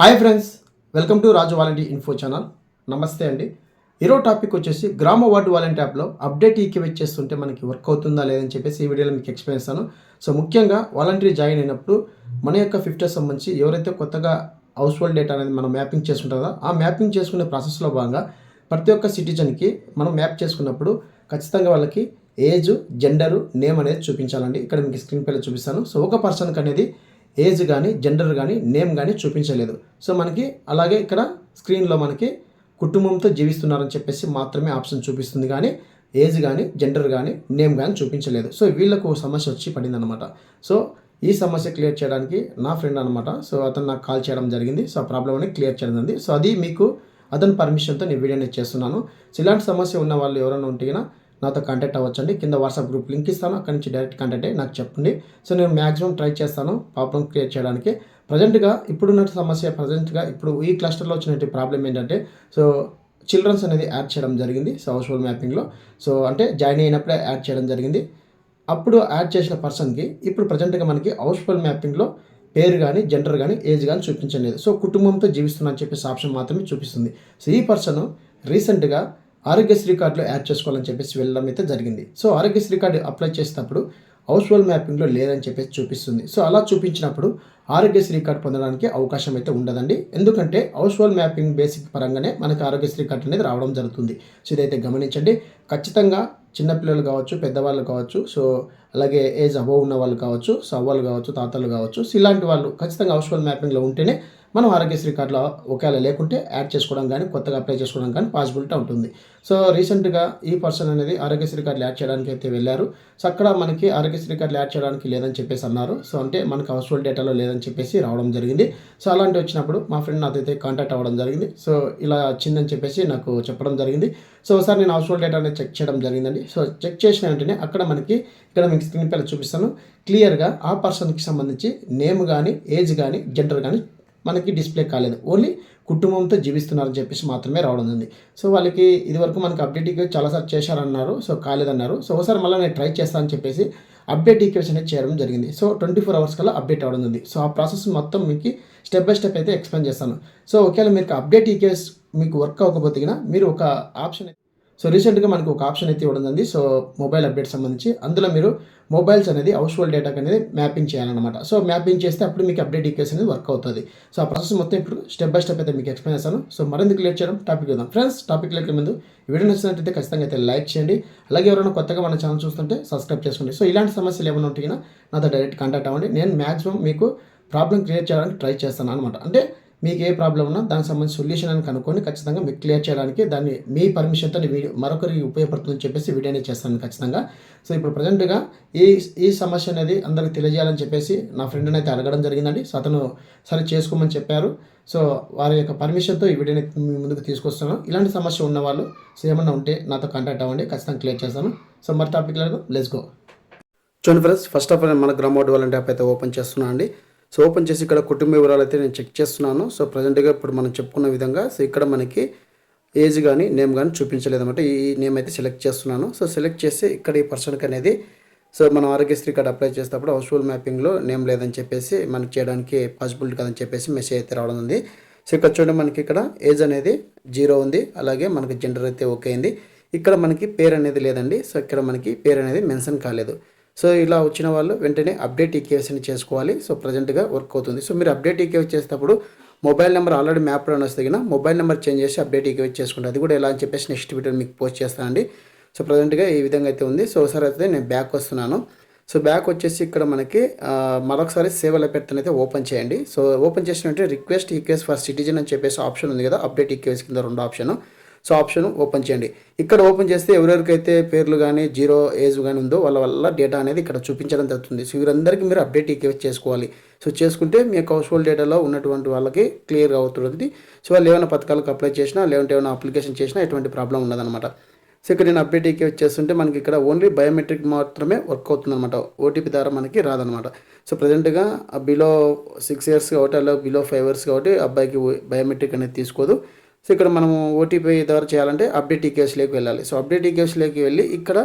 Hi friends welcome to Raju volunteer info channel. నమస్తే అండి. ఈరోజు టాపిక్ వచ్చేసి గ్రామ వార్డు వాలంటీ యాప్లో అప్డేట్ ఈక్యువేట్ చేస్తుంటే మనకి వర్క్ అవుతుందా లేదని చెప్పేసి ఈ వీడియోలో మీకు ఎక్స్ప్లెయిన్ చేస్తాను. సో ముఖ్యంగా వాలంటీ జాయిన్ అయినప్పుడు మన యొక్క ఫిఫ్టీ సంబంధించి ఎవరైతే కొత్తగా హౌస్ హోల్డ్ డేటా అనేది మనం మ్యాపింగ్ చేసుకుంటారో ఆ మ్యాపింగ్ చేసుకునే ప్రాసెస్లో భాగంగా ప్రతి ఒక్క సిటిజన్కి మనం మ్యాప్ చేసుకున్నప్పుడు ఖచ్చితంగా వాళ్ళకి ఏజ్ జెండరు నేమ్ అనేది చూపించాలండి. ఇక్కడ మీకు స్క్రీన్ పైన చూపిస్తాను. సో ఒక పర్సన్కి అనేది ఏజ్ కానీ జెండర్ కానీ నేమ్ కానీ చూపించలేదు. సో మనకి అలాగే ఇక్కడ స్క్రీన్లో మనకి కుటుంబంతో జీవిస్తున్నారని చెప్పేసి మాత్రమే ఆప్షన్ చూపిస్తుంది కానీ ఏజ్ కానీ జెండర్ కానీ నేమ్ కానీ చూపించలేదు. సో వీళ్ళకు సమస్య వచ్చి పడింది అనమాట సో ఈ సమస్య క్లియర్ చేయడానికి నా ఫ్రెండ్ అనమాట సో అతను నాకు కాల్ చేయడం జరిగింది. సో ఆ ప్రాబ్లం అనేది క్లియర్ చేయడం జరిగింది. సో అది మీకు అతని పర్మిషన్తో నేను వీడియో చేస్తున్నాను. సో ఇలాంటి సమస్య ఉన్న వాళ్ళు ఎవరైనా ఉంటే నాతో కాంటాక్ట్ అవ్వచ్చండి. కింద వాట్సాప్ గ్రూప్ లింక్ ఇస్తాను. అక్కడి నుంచి డైరెక్ట్ కాంటాక్ట్ అయ్యి నాకు చెప్పండి. సో నేను మ్యాక్సిమం ట్రై చేస్తాను ప్రాబ్లం క్రియేట్ చేయడానికి. ప్రజెంట్గా ఇప్పుడున్న సమస్య ప్రజెంట్గా ఇప్పుడు ఈ క్లస్టర్లో వచ్చినటువంటి ప్రాబ్లం ఏంటంటే సో చిల్డ్రన్స్ అనేది యాడ్ చేయడం జరిగింది సో హౌస్ హోల్డ్ మ్యాపింగ్లో సో అంటే జాయిన్ అయినప్పుడే యాడ్ చేయడం జరిగింది. అప్పుడు యాడ్ చేసిన పర్సన్కి ఇప్పుడు ప్రజెంట్గా మనకి హౌస్ హోల్డ్ మ్యాపింగ్లో పేరు కానీ జెండర్ కానీ ఏజ్ కానీ చూపించలేదు సో కుటుంబంతో జీవిస్తున్నా అని చెప్పేసి ఆప్షన్ మాత్రమే చూపిస్తుంది. సో ఈ పర్సన్ రీసెంట్గా ఆరోగ్యశ్రీ కార్డులో యాడ్ చేసుకోవాలని చెప్పేసి వెళ్ళడం అయితే జరిగింది. సో ఆరోగ్యశ్రీ కార్డు అప్లై చేసినప్పుడు హౌస్ హోల్డ్ మ్యాపింగ్లో లేదని చెప్పేసి చూపిస్తుంది. సో అలా చూపించినప్పుడు ఆరోగ్యశ్రీ కార్డు పొందడానికి అవకాశం అయితే ఉండదండి. ఎందుకంటే హౌస్ హోల్డ్ మ్యాపింగ్ బేసిక్ పరంగానే మనకి ఆరోగ్యశ్రీ కార్డు అనేది రావడం జరుగుతుంది. సో ఇదైతే గమనించండి. ఖచ్చితంగా చిన్నపిల్లలు కావచ్చు పెద్దవాళ్ళు కావచ్చు సో అలాగే ఏజ్ అబోవ్ ఉన్న వాళ్ళు కావచ్చు సో అవ్వలు కావచ్చు తాతలు కావచ్చు సో ఇలాంటి వాళ్ళు ఖచ్చితంగా హౌస్ హోల్డ్ మ్యాపింగ్లో ఉంటేనే మనం ఆరోగ్యశ్రీ కార్డులో ఒకవేళ లేకుంటే యాడ్ చేసుకోవడం కానీ కొత్తగా అప్లై చేసుకోవడం కానీ పాసిబిలిటీ ఉంటుంది. సో రీసెంట్గా ఈ పర్సన్ అనేది ఆరోగ్యశ్రీ కార్డులు యాడ్ చేయడానికి అయితే వెళ్ళారు. సో అక్కడ మనకి ఆరోగ్యశ్రీ కార్డులు యాడ్ చేయడానికి లేదని చెప్పేసి అన్నారు. సో అంటే మనకి హౌస్ఫుల్ డేటాలో లేదని చెప్పేసి రావడం జరిగింది. సో అలాంటి వచ్చినప్పుడు మా ఫ్రెండ్ నాతో కాంటాక్ట్ అవ్వడం జరిగింది. సో ఇలా వచ్చిందని చెప్పేసి నాకు చెప్పడం జరిగింది. సో ఒకసారి నేను హౌస్ఫుల్ డేటా అనేది చెక్ చేయడం జరిగిందండి. సో చెక్ చేసిన వెంటనే అక్కడ మనకి ఇక్కడ మీకు స్క్రీన్ పైన చూపిస్తాను. క్లియర్గా ఆ పర్సన్కి సంబంధించి నేమ్ కానీ ఏజ్ కానీ జెండర్ కానీ మనకి డిస్ప్లే కాలేదు. ఓన్లీ కుటుంబంతో జీవిస్తున్నారని చెప్పేసి మాత్రమే రావడం ఉంది సో వాళ్ళకి ఇదివరకు మనకి అప్డేట్ ఈక్వేస్ చాలాసార్లు చేశారన్నారు. సో కాలేదన్నారు. సో ఒకసారి మళ్ళీ నేను ట్రై చేస్తాను అని చెప్పేసి అప్డేట్ ఈక్వేస్ అనేది చేయడం జరిగింది. సో ట్వంటీ ఫోర్ అవర్స్ కల్లా అప్డేట్ అవడం ఉంది సో ఆ ప్రాసెస్ మొత్తం మీకు స్టెప్ బై స్టెప్ అయితే ఎక్స్ప్లెయిన్ చేస్తాను. సో ఒకవేళ మీకు అప్డేట్ ఈక్వేస్ మీకు వర్క్ అవ్వకపోతే మీరు ఒక ఆప్షన్ సో రీసెంట్గా మనకు ఒక ఆప్షన్ అయితే ఇవ్వడం సో మొబైల్ అప్డేట్ సంబంధించి అందులో మీరు మొబైల్స్ అనేది హౌస్ హోల్డ్ డేటాకి అనేది మ్యాపింగ్ చేయాలన్నమాట. సో మ్యాపింగ్ చేస్తే అప్పుడు మీకు అప్డేట్ ఈక్వేస్ అనేది వర్క్ అవుతుంది. సో ఆ ప్రాసెస్ మొత్తం ఇప్పుడు స్టెప్ బై స్టెప్ అయితే మీకు ఎక్స్ప్లెయిన్ చేస్తాను. సో మరింత క్లియర్ చేయడం టాపిక్ చూద్దాం. ఫ్రెండ్స్ టాపిక్ లేక ముందు వీడియో నచ్చినట్టయితే ఖచ్చితంగా అయితే లైక్ చేయండి. అలాగే ఎవరైనా కొత్తగా మన ఛానల్ చూస్తుంటే సబ్స్క్రైబ్ చేసుకోండి. సో ఇలాంటి సమస్యలు ఏమైనా ఉంటే నాతో డైరెక్ట్ కాంటాక్ట్ అవ్వండి. నేను మ్యాక్సిమం మీకు ప్రాబ్లం క్లియర్ చేయడానికి ట్రై చేస్తాను అనమాట అంటే మీకు ఏ ప్రాబ్లం ఉన్నా దానికి సంబంధించి సొల్యూషన్ అని కనుక్కొని ఖచ్చితంగా మీకు క్లియర్ చేయడానికి దాన్ని మీ పర్మిషన్తో వీడియో మరొకరికి ఉపయోగపడుతుందని చెప్పేసి వీడియోనే చేస్తాను ఖచ్చితంగా. సో ఇప్పుడు ప్రజెంట్గా ఈ ఈ సమస్య అనేది అందరికి తెలియజేయాలని చెప్పేసి నా ఫ్రెండ్ని అయితే అడగడం జరిగిందండి. సో అతను సరే చేసుకోమని చెప్పారు. సో వారి యొక్క పర్మిషన్తో ఈ వీడియోని మీ ముందుకు తీసుకొస్తాను ఇలాంటి సమస్య ఉన్నవాళ్ళు సో ఏమన్నా ఉంటే నాతో కాంటాక్ట్ అవ్వండి. ఖచ్చితంగా క్లియర్ చేస్తాను. సో మరి టాపిక్ లేదు లెట్స్ గో చూడండి ఫ్రెండ్స్ ఫస్ట్ ఆఫ్ ఆల్ మన గ్రామ వార్డు వాలంటీ యాప్ అయితే ఓపెన్ చేస్తున్నాను అండి. సో ఓపెన్ చేసి ఇక్కడ కుటుంబ వివరాలు అయితే నేను చెక్ చేస్తున్నాను. సో ప్రజెంట్గా ఇప్పుడు మనం చెప్పుకున్న విధంగా సో ఇక్కడ మనకి ఏజ్ కానీ నేమ్ కానీ చూపించలేదు అనమాట ఈ నేమ్ అయితే సెలెక్ట్ చేస్తున్నాను. సో సెలెక్ట్ చేసి ఇక్కడ ఈ పర్సన్కి అనేది సో మనం ఆరోగ్యశ్రీ కార్డు అప్లై చేసేటప్పుడు హౌస్ఫుల్ మ్యాపింగ్లో నేమ్ లేదని చెప్పేసి మనకి చేయడానికి పాసిబిలిటీ కాదని చెప్పేసి మెసేజ్ అయితే రావడం ఉంది. సో ఇక్కడ చూడండి మనకి ఇక్కడ ఏజ్ అనేది జీరో ఉంది. అలాగే మనకి జెండర్ అయితే ఓకే అయింది. ఇక్కడ మనకి పేరు అనేది లేదండి. సో ఇక్కడ మనకి పేరు అనేది మెన్షన్ కాలేదు. సో ఇలా వచ్చిన వాళ్ళు వెంటనే అప్డేట్ ఈకేఎస్ని చేసుకోవాలి. సో ప్రజెంట్గా వర్క్ అవుతుంది. సో మీరు అప్డేట్ ఈకేఎస్ చేసేటప్పుడు మొబైల్ నెంబర్ ఆల్రెడీ మ్యాప్లో వస్తే మొబైల్ నెంబర్ చేంజ్ చేసి అప్డేట్ ఈకేఎస్ చేసుకుంటారు. అది కూడా ఎలా అని చెప్పేసి నెక్స్ట్ వీడియో మీకు పోస్ట్ చేస్తానండి. సో ప్రజెంట్గా ఈ విధంగా అయితే ఉంది. సో ఒకసారి అయితే నేను బ్యాక్ వస్తున్నాను. సో బ్యాక్ వచ్చేసి ఇక్కడ మనకి మరొకసారి సేవల పెట్టని అయితే ఓపెన్ చేయండి. సో ఓపెన్ చేసినట్టే రిక్వెస్ట్ ఈకేఎస్ ఫర్ సిటిజన్ అని చెప్పేసి ఆప్షన్ ఉంది కదా. అప్డేట్ ఈకేఎస్ కింద రెండు ఆప్షన్. సో ఆప్షన్ ఓపెన్ చేయండి. ఇక్కడ ఓపెన్ చేస్తే ఎవరెవరికైతే పేర్లు కానీ జీరో ఏజ్ కానీ ఉందో వాళ్ళ వల్ల డేటా అనేది ఇక్కడ చూపించడం జరుగుతుంది. సో వీరందరికీ మీరు అప్డేట్ ఈకేఎస్ చేసుకోవాలి. సో చేసుకుంటే మీ యొక్క హౌస్ హోల్డ్ డేటాలో ఉన్నటువంటి వాళ్ళకి క్లియర్గా అవుతుంది సో వాళ్ళు ఏమైనా పథకాలకు అప్లై చేసినా లేదంటే ఏమైనా అప్లికేషన్ చేసినా ఎటువంటి ప్రాబ్లం ఉండదన్నమాట. సో ఇక్కడ నేను అప్డేట్ ఈకే చేస్తుంటే మనకి ఇక్కడ ఓన్లీ బయోమెట్రిక్ మాత్రమే వర్క్ అవుతుంది అనమాట ఓటీపీ ద్వారా మనకి రాదనమాట సో ప్రజెంట్గా బిలో సిక్స్ ఇయర్స్ కాబట్టి అలా బిలో ఫైవ్ ఇయర్స్ కాబట్టి అబ్బాయికి బయోమెట్రిక్ అనేది తీసుకోదు. సో ఇక్కడ మనం ఓటీపీ ద్వారా చేయాలంటే అప్డేట్ ఈకేఎస్లోకి వెళ్ళాలి. సో అప్డేట్ ఈకేఎస్లోకి వెళ్ళి ఇక్కడ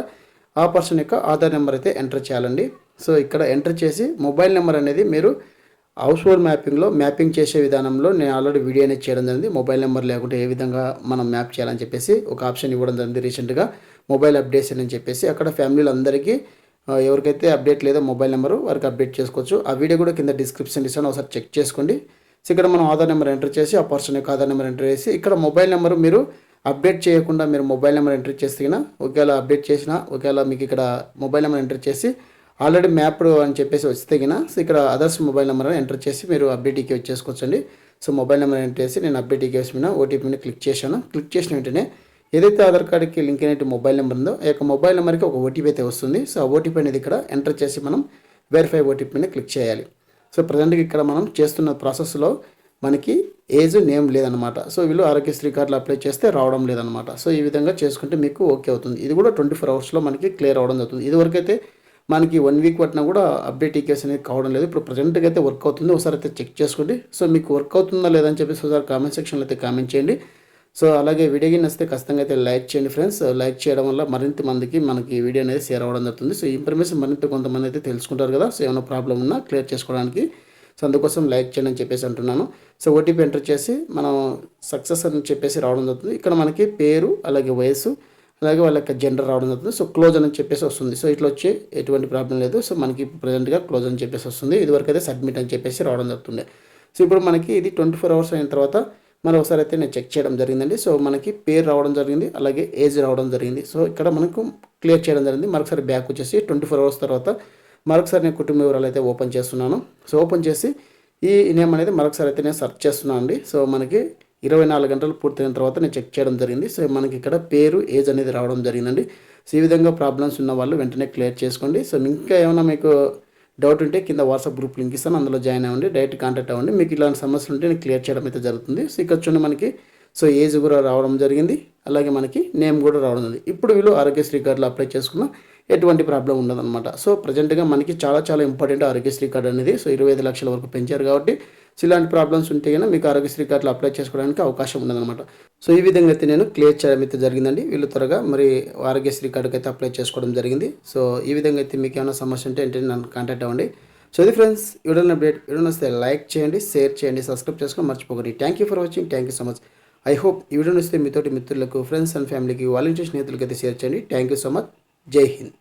ఆ పర్సన్ యొక్క ఆధార్ నెంబర్ అయితే ఎంటర్ చేయాలండి. సో ఇక్కడ ఎంటర్ చేసి మొబైల్ నెంబర్ అనేది మీరు హౌస్ హోల్డ్ మ్యాపింగ్లో మ్యాపింగ్ చేసే విధానంలో నేను ఆల్రెడీ వీడియో అనేది చేయడం జరిగింది. మొబైల్ నెంబర్ లేకుంటే ఏ విధంగా మనం మ్యాప్ చేయాలని చెప్పేసి ఒక ఆప్షన్ ఇవ్వడం జరిగింది రీసెంట్గా మొబైల్ అప్డేషన్ అని చెప్పేసి అక్కడ ఫ్యామిలీలు అందరికీ ఎవరికైతే అప్డేట్ లేదో మొబైల్ నెంబరు వారికి అప్డేట్ చేసుకోవచ్చు. ఆ వీడియో కూడా కింద డిస్క్రిప్షన్ ఇస్తాను ఒకసారి చెక్ చేసుకోండి. సో ఇక్కడ మనం ఆధార్ నెంబర్ ఎంటర్ చేసి ఆ పర్సన్ యొక్క ఆధార్ నెంబర్ ఎంటర్ చేసి ఇక్కడ మొబైల్ నెంబర్ మీరు అప్డేట్ చేయకుండా మీరు మొబైల్ నెంబర్ ఎంటర్ చేసిన ఒకవేళ అప్డేట్ చేసినా ఒకవేళ మీకు ఇక్కడ మొబైల్ నెంబర్ ఎంటర్ చేసి ఆల్రెడీ మ్యాప్డ్ అని చెప్పేసి వస్తే గిన సో ఇక్కడ అదర్స్ మొబైల్ నెంబర్ ఎంటర్ చేసి మీరు అప్డేట్కి వచ్చేసుకోవచ్చండి సో మొబైల్ నెంబర్ ఎంటర్ చేసి నేను అప్డేట్కి వేసి ఓటీపీని క్లిక్ చేశాను. క్లిక్ చేసిన వెంటనే ఏదైతే ఆధార్ కార్డుకి లింక్ అయినట్టు మొబైల్ నెంబర్ ఉందో ఆ యొక్క మొబైల్ నెంబర్కి ఒక ఓటీపీ అయితే వస్తుంది. సో ఆ ఓటీపీ అనేది ఇక్కడ ఎంటర్ చేసి మనం వెరిఫై ఓటీపీని క్లిక్ చేయాలి. సో ప్రజెంట్గా ఇక్కడ మనం చేస్తున్న ప్రాసెస్లో మనకి ఏజ్ నేమ్ లేదనమాట సో వీళ్ళు ఆరోగ్యశ్రీ కార్డులు అప్లై చేస్తే రావడం లేదనమాట సో ఈ విధంగా చేసుకుంటే మీకు ఓకే అవుతుంది. ఇది కూడా ట్వంటీ ఫోర్ అవర్స్లో మనకి క్లియర్ అవడం జరుగుతుంది. ఇదివరకు అయితే మనకి వన్ వీక్ పట్టినా కూడా అప్డేట్ ఈకేస్ అనేది కావడం లేదు. ఇప్పుడు ప్రజెంట్గా అయితే వర్క్ అవుతుంది. ఒకసారి అయితే చెక్ చేసుకోండి. సో మీకు వర్క్ అవుతుందా లేదని చెప్పేసి ఒకసారి కామెంట్ సెక్షన్లో అయితే కామెంట్ చేయండి. సో అలాగే వీడియో గిన్ వస్తే ఖచ్చితంగా అయితే లైక్ చేయండి ఫ్రెండ్స్. లైక్ చేయడం వల్ల మరింత మందికి మనకి వీడియో అనేది షేర్ అవ్వడం జరుగుతుంది. సో ఇన్ఫర్మేషన్ మరింత కొంతమంది అయితే తెలుసుకుంటారు కదా. సో ఏమైనా ప్రాబ్లం ఉన్నా క్లియర్ చేసుకోవడానికి. సో అందుకోసం లైక్ చేయండి అని చెప్పేసి అంటున్నాను. సో ఓటీపీ ఎంటర్ చేసి మనం సక్సెస్ అని చెప్పేసి రావడం జరుగుతుంది. ఇక్కడ మనకి పేరు అలాగే వయసు అలాగే వాళ్ళ యొక్క జెండర్ రావడం జరుగుతుంది. సో క్లోజ్ అని చెప్పేసి వస్తుంది. సో ఇట్లా వచ్చి ఎటువంటి ప్రాబ్లం లేదు. సో మనకి ప్రజెంట్గా క్లోజ్ అని చెప్పేసి వస్తుంది. ఇదివరకు అయితే సబ్మిట్ అని చెప్పేసి రావడం జరుగుతుంది సో ఇప్పుడు మనకి ఇది ట్వంటీ ఫోర్ అవర్స్ అయిన తర్వాత మరొకసారి అయితే నేను చెక్ చేయడం జరిగిందండి. సో మనకి పేరు రావడం జరిగింది అలాగే ఏజ్ రావడం జరిగింది. సో ఇక్కడ మనకు క్లియర్ చేయడం జరిగింది. మరొకసారి బ్యాక్ వచ్చేసి ట్వంటీ ఫోర్ అవర్స్ తర్వాత మరొకసారి నేను కుటుంబ వివరాలు అయితే ఓపెన్ చేస్తున్నాను. సో ఓపెన్ చేసి ఈ నేమ్ అనేది మరొకసారి అయితే నేను సెర్చ్ చేస్తున్నాను అండి. సో మనకి ఇరవై నాలుగు గంటలు పూర్తయిన తర్వాత నేను చెక్ చేయడం జరిగింది. సో మనకి ఇక్కడ పేరు ఏజ్ అనేది రావడం జరిగిందండి. సో ఈ విధంగా ప్రాబ్లమ్స్ ఉన్న వాళ్ళు వెంటనే క్లియర్ చేసుకోండి. సో ఇంకా ఏమైనా మీకు డౌట్ ఉంటే కింద వాట్సాప్ గ్రూప్ లింక్ ఇస్తాను అందులో జాయిన్ అవ్వండి డైరెక్ట్ కాంటాక్ట్ అవ్వండి. మీకు ఇలాంటి సమస్యలు ఉంటే నేను క్లియర్ చేయడం అయితే జరుగుతుంది. సో ఇక్కడ చూడండి మనకి సో ఏజ్ కూడా రావడం జరిగింది. అలాగే మనకి నేమ్ కూడా రావడం జరిగింది. ఇప్పుడు వీళ్ళు ఆరోగ్యశ్రీ కార్డులు అప్లై చేసుకున్న ఎటువంటి ప్రాబ్లం ఉండదన్నమాట. సో ప్రజెంట్గా మనకి చాలా చాలా ఇంపార్టెంట్ ఆరోగ్యశ్రీ కార్డు అనేది సో ఇరవై ఐదు లక్షల వరకు పెంచారు కాబట్టి సో ఇలాంటి ప్రాబ్లమ్స్ ఉంటే కనుక మీకు ఆరోగ్యశ్రీ కార్డులు అప్లై చేసుకోవడానికి అవకాశం ఉండదన్నమాట. సో ఈ విధంగా అయితే నేను క్లియర్ చేయడం అయితే జరిగిందండి. వీళ్ళు త్వరగా మరి ఆరోగ్యశ్రీ కార్డుకి అయితే అప్లై చేసుకోవడం జరిగింది. సో ఈ విధంగా అయితే మీకు ఏమైనా సమస్య ఉంటే వెంటనే నన్ను కాంటాక్ట్ అవ్వండి. సో ఇది ఫ్రెండ్స్ వీడియో అప్డేట్ వీడియో వస్తే లైక్ చేయండి షేర్ చేయండి సబ్స్క్రైబ్ చేసుకొని మర్చిపోకండి. Thank you for watching thank you so much I hope ఈ వీడియో వస్తే మీతోటి మిత్రులకు ఫ్రెండ్స్ అండ్ ఫ్యామిలీకి వాలంటీర్ స్నేహితులకి అయితే షేర్ చేయండి. థ్యాంక్ యూ సో మచ్ జై హింద్